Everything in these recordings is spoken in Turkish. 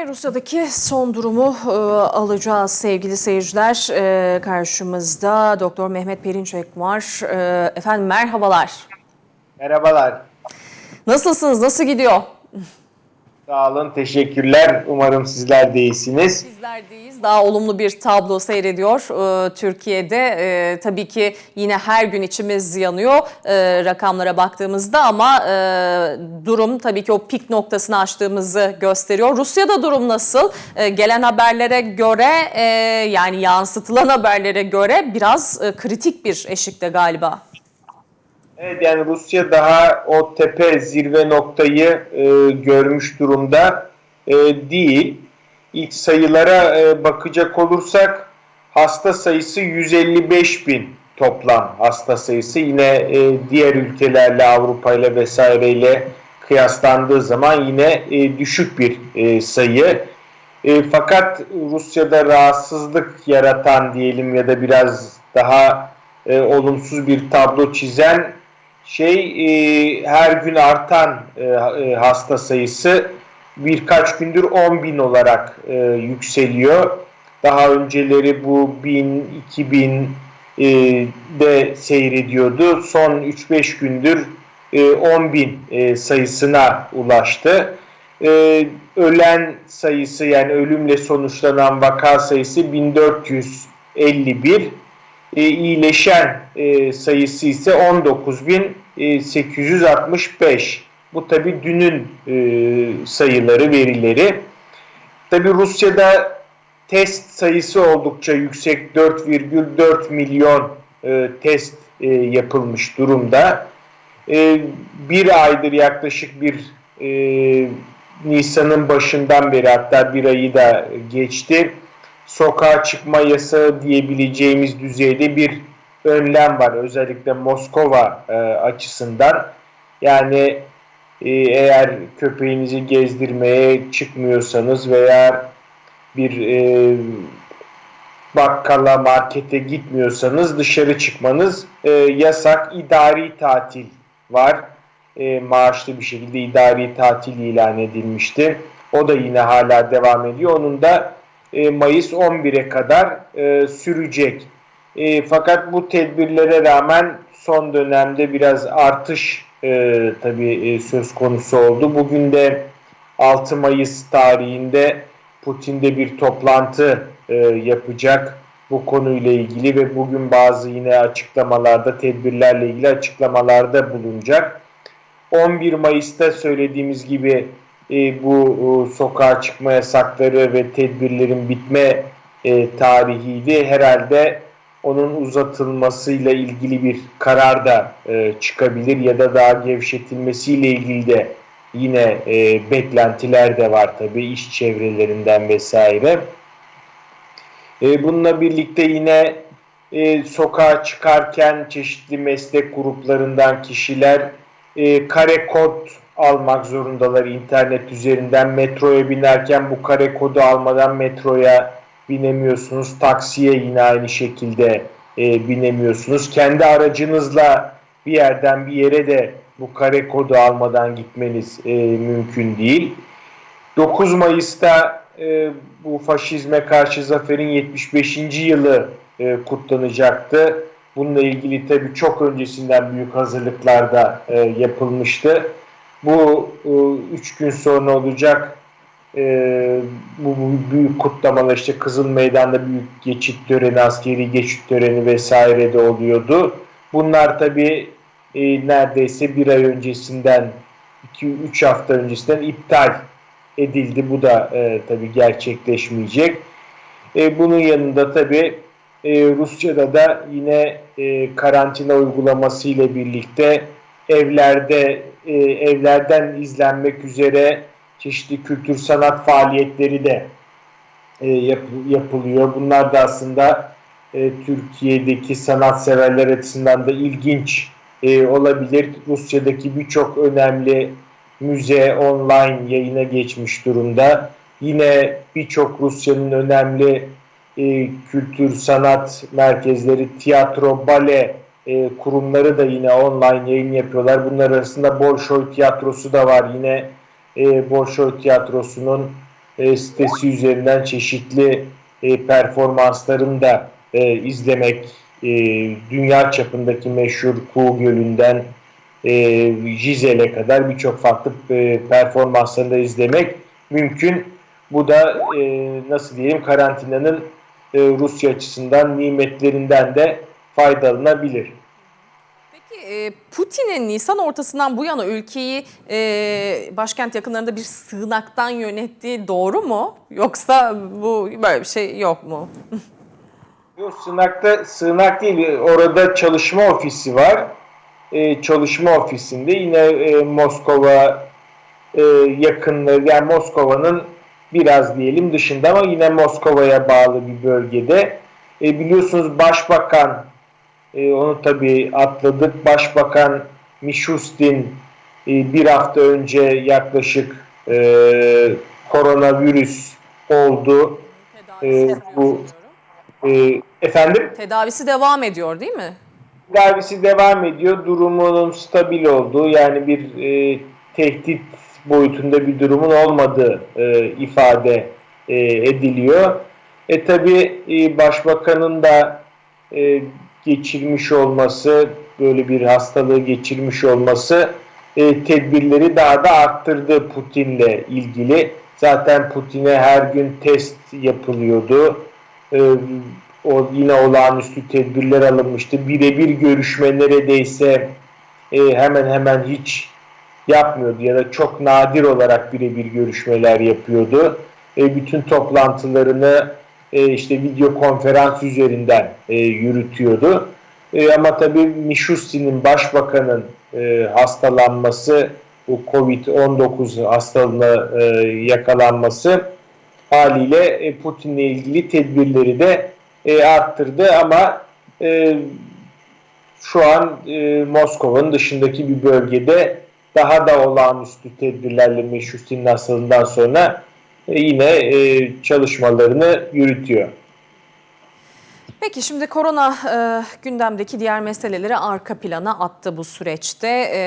Ve Rusya'daki son durumu e, alacağız sevgili seyirciler. E, karşımızda Doktor Mehmet Perinçek var. E, efendim merhabalar. Merhabalar. Nasılsınız? Nasıl gidiyor? Sağ olun, teşekkürler. Umarım sizler de iyisiniz. Bizler deyiz. Daha olumlu bir tablo seyrediyor e, Türkiye'de. E, tabii ki yine her gün içimiz yanıyor e, rakamlara baktığımızda ama e, durum tabii ki o pik noktasını aştığımızı gösteriyor. Rusya'da durum nasıl? E, gelen haberlere göre e, yani yansıtılan haberlere göre biraz e, kritik bir eşikte galiba. Evet yani Rusya daha o tepe zirve noktayı e, görmüş durumda e, değil. İlk sayılara e, bakacak olursak hasta sayısı 155 bin toplam hasta sayısı. Yine e, diğer ülkelerle Avrupa ile vesaireyle kıyaslandığı zaman yine e, düşük bir e, sayı. E, fakat Rusya'da rahatsızlık yaratan diyelim ya da biraz daha e, olumsuz bir tablo çizen şey e, her gün artan e, e, hasta sayısı birkaç gündür 10 bin olarak e, yükseliyor. Daha önceleri bu 1000, 2000 e, de seyrediyordu. Son 3-5 gündür e, 10 bin e, sayısına ulaştı. E, ölen sayısı yani ölümle sonuçlanan vaka sayısı 1451 e, iyileşen e, sayısı ise 19.865. Bu tabi dünün e, sayıları, verileri. Tabi Rusya'da test sayısı oldukça yüksek 4,4 milyon e, test e, yapılmış durumda. E, bir aydır yaklaşık bir e, Nisan'ın başından beri hatta bir ayı da geçti sokağa çıkma yasağı diyebileceğimiz düzeyde bir önlem var. Özellikle Moskova e, açısından. Yani e, eğer köpeğinizi gezdirmeye çıkmıyorsanız veya bir e, bakkala, markete gitmiyorsanız dışarı çıkmanız e, yasak. İdari tatil var. E, maaşlı bir şekilde idari tatil ilan edilmişti. O da yine hala devam ediyor. Onun da e, Mayıs 11'e kadar e, sürecek. E, fakat bu tedbirlere rağmen son dönemde biraz artış e, tabii e, söz konusu oldu. Bugün de 6 Mayıs tarihinde Putin'de bir toplantı e, yapacak bu konuyla ilgili ve bugün bazı yine açıklamalarda, tedbirlerle ilgili açıklamalarda bulunacak. 11 Mayıs'ta söylediğimiz gibi e, bu e, sokağa çıkma yasakları ve tedbirlerin bitme e, tarihiydi. Herhalde onun uzatılmasıyla ilgili bir karar da e, çıkabilir ya da daha gevşetilmesiyle ilgili de yine e, beklentiler de var tabii iş çevrelerinden vesaire. E, bununla birlikte yine e, sokağa çıkarken çeşitli meslek gruplarından kişiler e, kare kod almak zorundalar internet üzerinden. Metroya binerken bu kare kodu almadan metroya binemiyorsunuz. Taksiye yine aynı şekilde e, binemiyorsunuz. Kendi aracınızla bir yerden bir yere de bu kare kodu almadan gitmeniz e, mümkün değil. 9 Mayıs'ta e, bu faşizme karşı zaferin 75. yılı e, kutlanacaktı. Bununla ilgili tabii çok öncesinden büyük hazırlıklar da e, yapılmıştı. Bu e, üç gün sonra olacak e, bu, bu büyük kutlamalar işte Kızıl Meydan'da büyük geçit töreni, askeri geçit töreni vesaire de oluyordu. Bunlar tabi e, neredeyse bir ay öncesinden 2-3 hafta öncesinden iptal edildi. Bu da e, tabi gerçekleşmeyecek. E, bunun yanında tabi e, Rusya'da da yine e, karantina uygulaması ile birlikte evlerde e, evlerden izlenmek üzere çeşitli kültür sanat faaliyetleri de e, yap, yapılıyor. Bunlar da aslında e, Türkiye'deki sanatseverler açısından da ilginç e, olabilir. Rusya'daki birçok önemli müze online yayına geçmiş durumda. Yine birçok Rusya'nın önemli e, kültür sanat merkezleri, tiyatro, bale e, kurumları da yine online yayın yapıyorlar. Bunlar arasında Bolşoy Tiyatrosu da var. Yine e, Bolşoy Tiyatrosu'nun e, sitesi üzerinden çeşitli e, performanslarını da e, izlemek, e, dünya çapındaki meşhur Kuğu Gölü'nden e, Jizel'e kadar birçok farklı e, performanslarını da izlemek mümkün. Bu da e, nasıl diyelim karantinanın e, Rusya açısından nimetlerinden de faydalanabilir. E, Putin'in Nisan ortasından bu yana ülkeyi e, başkent yakınlarında bir sığınaktan yönettiği doğru mu? Yoksa bu böyle bir şey yok mu? Yok sığınakta sığınak değil orada çalışma ofisi var. E, çalışma ofisinde yine Moskova yakınları yani Moskova'nın biraz diyelim dışında ama yine Moskova'ya bağlı bir bölgede. E, biliyorsunuz Başbakan e, onu tabii atladık. Başbakan Mishustin e, bir hafta önce yaklaşık e, koronavirüs oldu. E, bu e, efendim Tedavisi devam ediyor değil mi? tedavisi devam ediyor. Durumunun stabil olduğu yani bir e, tehdit boyutunda bir durumun olmadığı e, ifade e, ediliyor. E tabi e, başbakanın da e, geçirmiş olması, böyle bir hastalığı geçirmiş olması e, tedbirleri daha da arttırdı Putin'le ilgili. Zaten Putin'e her gün test yapılıyordu. E, o yine olağanüstü tedbirler alınmıştı. Birebir görüşme neredeyse e, hemen hemen hiç yapmıyordu ya da çok nadir olarak birebir görüşmeler yapıyordu. E, bütün toplantılarını e, işte video konferans üzerinden e, yürütüyordu. E, ama tabii Mishustin'in başbakanın e, hastalanması, bu Covid-19 hastalığına e, yakalanması haliyle e, Putin'le ilgili tedbirleri de e, arttırdı ama e, şu an e, Moskova'nın dışındaki bir bölgede daha da olağanüstü tedbirlerle Meşhustin'in hastalığından sonra yine e, çalışmalarını yürütüyor. Peki şimdi korona e, gündemdeki diğer meseleleri arka plana attı bu süreçte. E,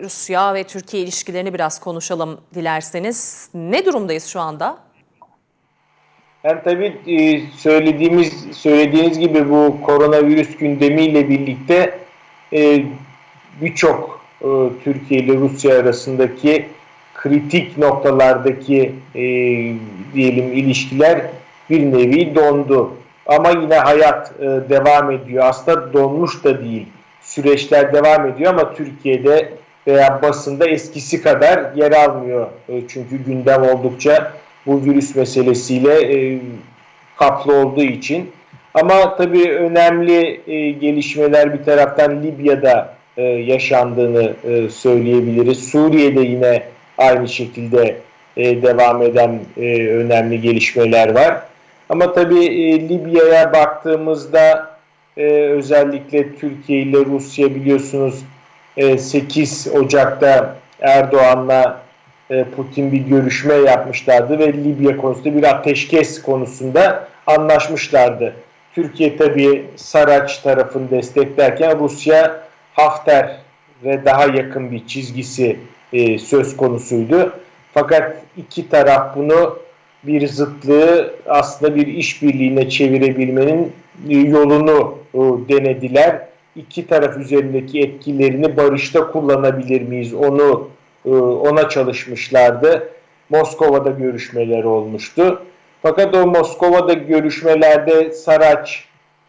Rusya ve Türkiye ilişkilerini biraz konuşalım dilerseniz. Ne durumdayız şu anda? Yani tabii e, söylediğimiz söylediğiniz gibi bu koronavirüs gündemiyle birlikte e, birçok e, Türkiye ile Rusya arasındaki kritik noktalardaki e, diyelim ilişkiler bir nevi dondu. Ama yine hayat e, devam ediyor. Aslında donmuş da değil. Süreçler devam ediyor ama Türkiye'de veya basında eskisi kadar yer almıyor. E, çünkü gündem oldukça bu virüs meselesiyle e, kaplı olduğu için. Ama tabii önemli e, gelişmeler bir taraftan Libya'da e, yaşandığını e, söyleyebiliriz. Suriye'de yine aynı şekilde e, devam eden e, önemli gelişmeler var. Ama tabii e, Libya'ya baktığımızda e, özellikle Türkiye ile Rusya biliyorsunuz e, 8 Ocak'ta Erdoğan'la e, Putin bir görüşme yapmışlardı ve Libya konusunda bir ateşkes konusunda anlaşmışlardı. Türkiye tabii Saraç tarafını desteklerken Rusya Hafter ve daha yakın bir çizgisi e, söz konusuydu. Fakat iki taraf bunu bir zıtlığı aslında bir işbirliğine çevirebilmenin yolunu e, denediler. İki taraf üzerindeki etkilerini barışta kullanabilir miyiz onu e, ona çalışmışlardı. Moskova'da görüşmeler olmuştu. Fakat o Moskova'da görüşmelerde Saraç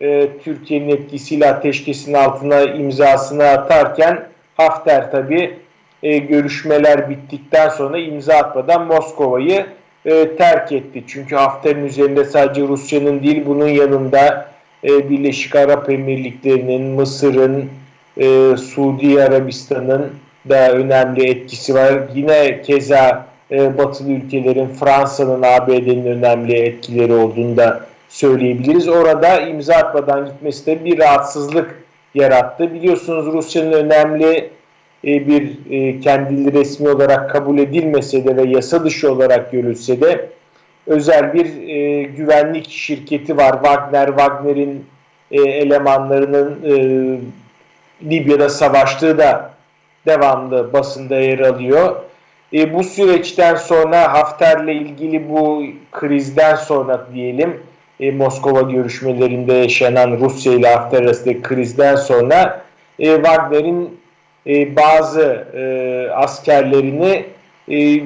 e, Türkiye'nin etkisiyle ateşkesin altına imzasını atarken Hafter tabi e, görüşmeler bittikten sonra imza atmadan Moskova'yı e, terk etti. Çünkü Hafter'in üzerinde sadece Rusya'nın değil bunun yanında e, Birleşik Arap Emirlikleri'nin, Mısır'ın, e, Suudi Arabistan'ın da önemli etkisi var. Yine keza batılı ülkelerin, Fransa'nın, ABD'nin önemli etkileri olduğunu da söyleyebiliriz. Orada imza atmadan gitmesi de bir rahatsızlık yarattı. Biliyorsunuz Rusya'nın önemli bir e, kendili resmi olarak kabul edilmese de ve yasa dışı olarak görülse de özel bir e, güvenlik şirketi var. Wagner, Wagner'in e, elemanlarının e, Libya'da savaştığı da devamlı basında yer alıyor. E, bu süreçten sonra Hafter'le ilgili bu krizden sonra diyelim e, Moskova görüşmelerinde yaşanan Rusya ile Hafter arasındaki krizden sonra e, Wagner'in e, bazı e, askerlerini e,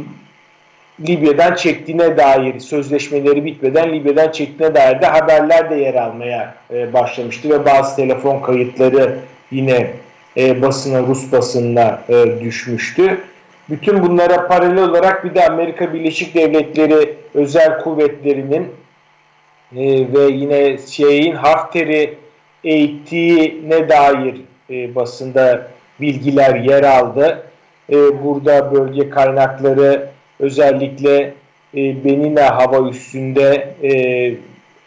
Libya'dan çektiğine dair sözleşmeleri bitmeden Libya'dan çektiğine dair de haberler de yer almaya e, başlamıştı ve bazı telefon kayıtları yine e, basına Rus basınına e, düşmüştü. Bütün bunlara paralel olarak bir de Amerika Birleşik Devletleri özel kuvvetlerinin e, ve yine CIA'in Hafter'i eğittiğine dair e, basında bilgiler yer aldı. E, burada bölge kaynakları özellikle e, Benina hava üstünde e,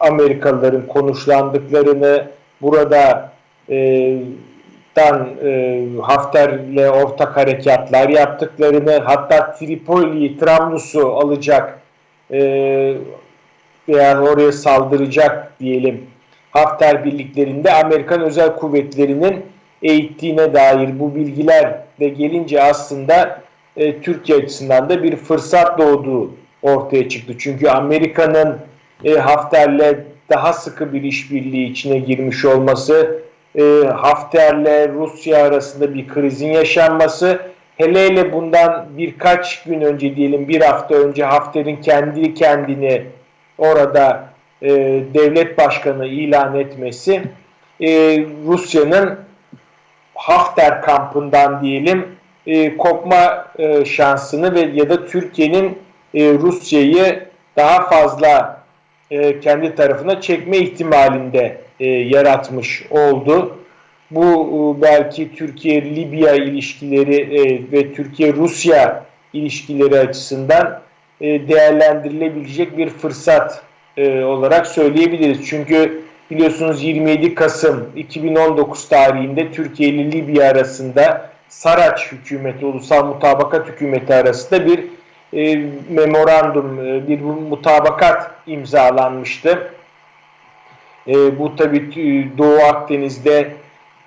Amerikalıların konuşlandıklarını burada e, dan e, Hafter'le ortak harekatlar yaptıklarını hatta Tripoli, Trablus'u alacak e, veya oraya saldıracak diyelim Hafter birliklerinde Amerikan özel kuvvetlerinin eğittiğine dair bu bilgiler de gelince aslında e, Türkiye açısından da bir fırsat doğduğu ortaya çıktı. Çünkü Amerika'nın e, Hafter'le daha sıkı bir işbirliği içine girmiş olması, e, Hafter'le Rusya arasında bir krizin yaşanması, hele hele bundan birkaç gün önce diyelim bir hafta önce Hafter'in kendi kendini orada e, devlet başkanı ilan etmesi e, Rusya'nın Hafter kampından diyelim e, kopma e, şansını ve ya da Türkiye'nin e, Rusya'yı daha fazla e, kendi tarafına çekme ihtimalinde e, yaratmış oldu. Bu e, belki Türkiye-Libya ilişkileri e, ve Türkiye-Rusya ilişkileri açısından e, değerlendirilebilecek bir fırsat e, olarak söyleyebiliriz. Çünkü biliyorsunuz 27 Kasım 2019 tarihinde Türkiye ile Libya arasında Saraç hükümeti, Ulusal Mutabakat Hükümeti arasında bir e, memorandum, e, bir mutabakat imzalanmıştı. E, bu tabi Doğu Akdeniz'de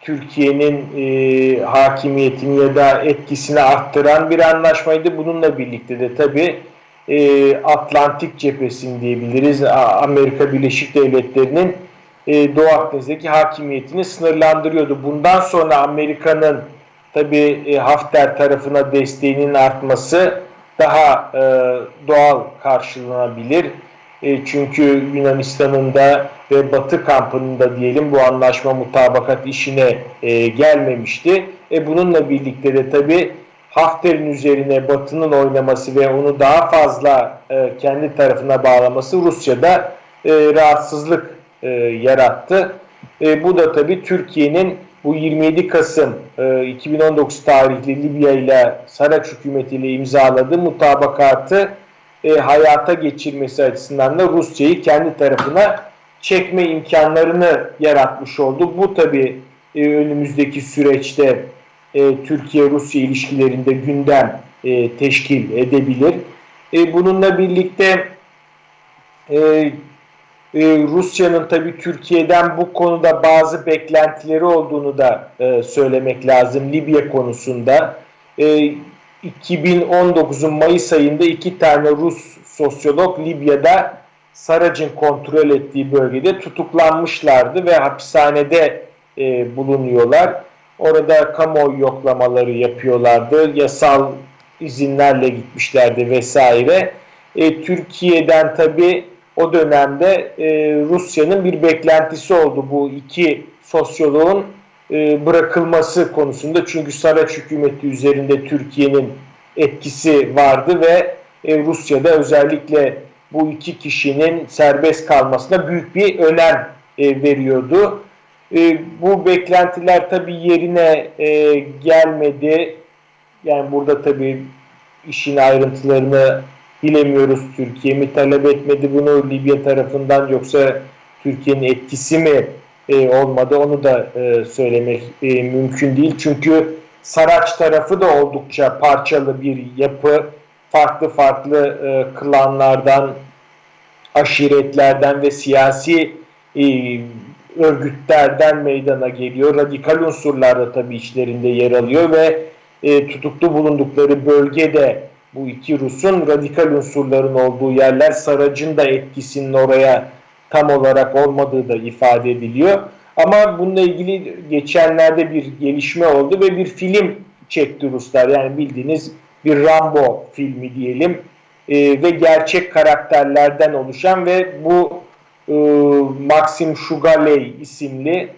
Türkiye'nin e, hakimiyetini ya da etkisini arttıran bir anlaşmaydı. Bununla birlikte de tabi e, Atlantik cephesini diyebiliriz. Amerika Birleşik Devletleri'nin e, Doğu Akdeniz'deki hakimiyetini sınırlandırıyordu. Bundan sonra Amerika'nın tabi e, Hafter tarafına desteğinin artması daha e, doğal karşılanabilir. E, çünkü Yunanistan'ın da ve Batı kampının da diyelim bu anlaşma mutabakat işine e, gelmemişti. E, bununla birlikte de tabi Hafter'in üzerine Batı'nın oynaması ve onu daha fazla e, kendi tarafına bağlaması Rusya'da e, rahatsızlık e, yarattı. E, bu da tabi Türkiye'nin bu 27 Kasım e, 2019 tarihli Libya ile Saraç hükümeti ile imzaladığı mutabakatı e, hayata geçirmesi açısından da Rusya'yı kendi tarafına çekme imkanlarını yaratmış oldu. Bu tabi e, önümüzdeki süreçte e, Türkiye-Rusya ilişkilerinde gündem e, teşkil edebilir. E, bununla birlikte e, e, Rusya'nın tabi Türkiye'den bu konuda bazı beklentileri olduğunu da e, söylemek lazım Libya konusunda. E, 2019'un Mayıs ayında iki tane Rus sosyolog Libya'da Sarac'ın kontrol ettiği bölgede tutuklanmışlardı ve hapishanede e, bulunuyorlar. Orada kamuoyu yoklamaları yapıyorlardı. Yasal izinlerle gitmişlerdi vesaire. E, Türkiye'den tabi o dönemde e, Rusya'nın bir beklentisi oldu bu iki sosyoloğun e, bırakılması konusunda. Çünkü Saraç hükümeti üzerinde Türkiye'nin etkisi vardı ve e, Rusya'da özellikle bu iki kişinin serbest kalmasına büyük bir önem e, veriyordu. E, bu beklentiler tabii yerine e, gelmedi. Yani burada tabii işin ayrıntılarını bilemiyoruz. Türkiye mi talep etmedi bunu Libya tarafından yoksa Türkiye'nin etkisi mi e, olmadı onu da e, söylemek e, mümkün değil. Çünkü Saraç tarafı da oldukça parçalı bir yapı. Farklı farklı e, klanlardan, aşiretlerden ve siyasi e, örgütlerden meydana geliyor. Radikal unsurlar da tabii içlerinde yer alıyor ve e, tutuklu bulundukları bölgede Bu iki Rus'un radikal unsurların olduğu yerler Sarac'ın da etkisinin oraya tam olarak olmadığı da ifade ediliyor. Ama bununla ilgili geçenlerde bir gelişme oldu ve bir film çekti Ruslar. Yani bildiğiniz bir Rambo filmi diyelim Ee, ve gerçek karakterlerden oluşan ve bu e, Maxim Shugaley isimli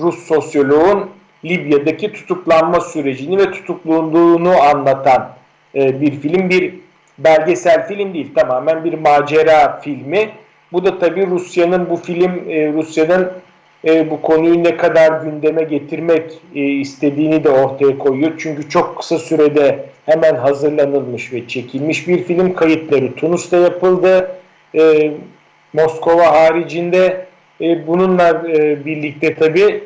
Rus sosyoloğun Libya'daki tutuklanma sürecini ve tutuklanduğunu anlatan e, bir film. Bir belgesel film değil tamamen bir macera filmi. Bu da tabii Rusya'nın bu film e, Rusya'nın e, bu konuyu ne kadar gündeme getirmek istediğini de ortaya koyuyor. Çünkü çok kısa sürede hemen hazırlanılmış ve çekilmiş bir film. Kayıtları Tunus'ta yapıldı. Moskova haricinde bununla birlikte tabii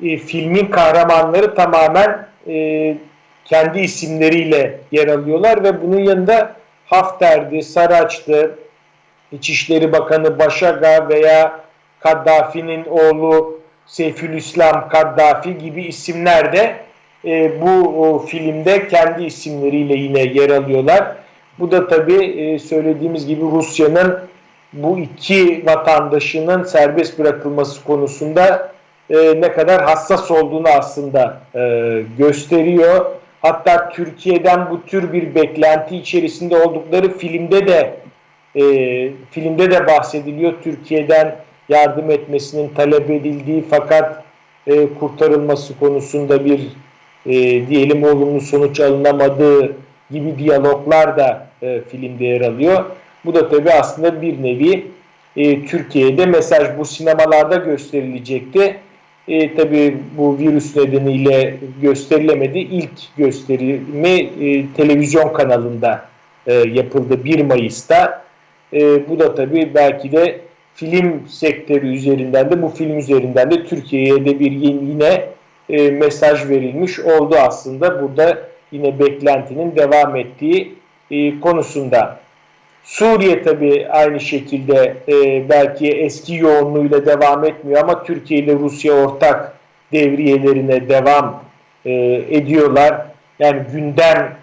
filmin kahramanları tamamen kendi isimleriyle yer alıyorlar ve bunun yanında Hafter'di, Saraç'tı, İçişleri Bakanı Başaga veya Kaddafi'nin oğlu Seyfülislam Kaddafi gibi isimler de e, bu o, filmde kendi isimleriyle yine yer alıyorlar. Bu da tabii e, söylediğimiz gibi Rusya'nın bu iki vatandaşının serbest bırakılması konusunda e, ne kadar hassas olduğunu aslında e, gösteriyor. Hatta Türkiye'den bu tür bir beklenti içerisinde oldukları filmde de e, filmde de bahsediliyor. Türkiye'den yardım etmesinin talep edildiği fakat e, kurtarılması konusunda bir e, diyelim olumlu sonuç alınamadığı gibi diyaloglar da e, filmde yer alıyor. Bu da tabii aslında bir nevi e, Türkiye'de mesaj bu sinemalarda gösterilecekti. E, tabii bu virüs nedeniyle gösterilemedi. İlk gösterimi e, televizyon kanalında e, yapıldı 1 Mayıs'ta. E, bu da tabii belki de film sektörü üzerinden de bu film üzerinden de Türkiye'ye de bir yine e, mesaj verilmiş oldu aslında. Burada yine beklentinin devam ettiği e, konusunda. Suriye tabii aynı şekilde e, belki eski yoğunluğuyla devam etmiyor ama Türkiye ile Rusya ortak devriyelerine devam e, ediyorlar. Yani gündem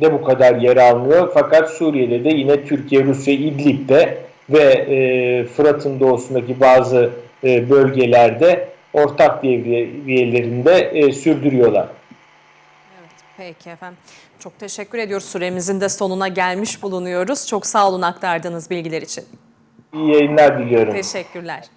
de bu kadar yer almıyor. Fakat Suriye'de de yine Türkiye, Rusya, İdlib'de ve e, Fırat'ın doğusundaki bazı e, bölgelerde ortak devriyelerinde e, sürdürüyorlar. Peki efendim. Çok teşekkür ediyoruz. Süremizin de sonuna gelmiş bulunuyoruz. Çok sağ olun aktardığınız bilgiler için. İyi yayınlar diliyorum. Teşekkürler.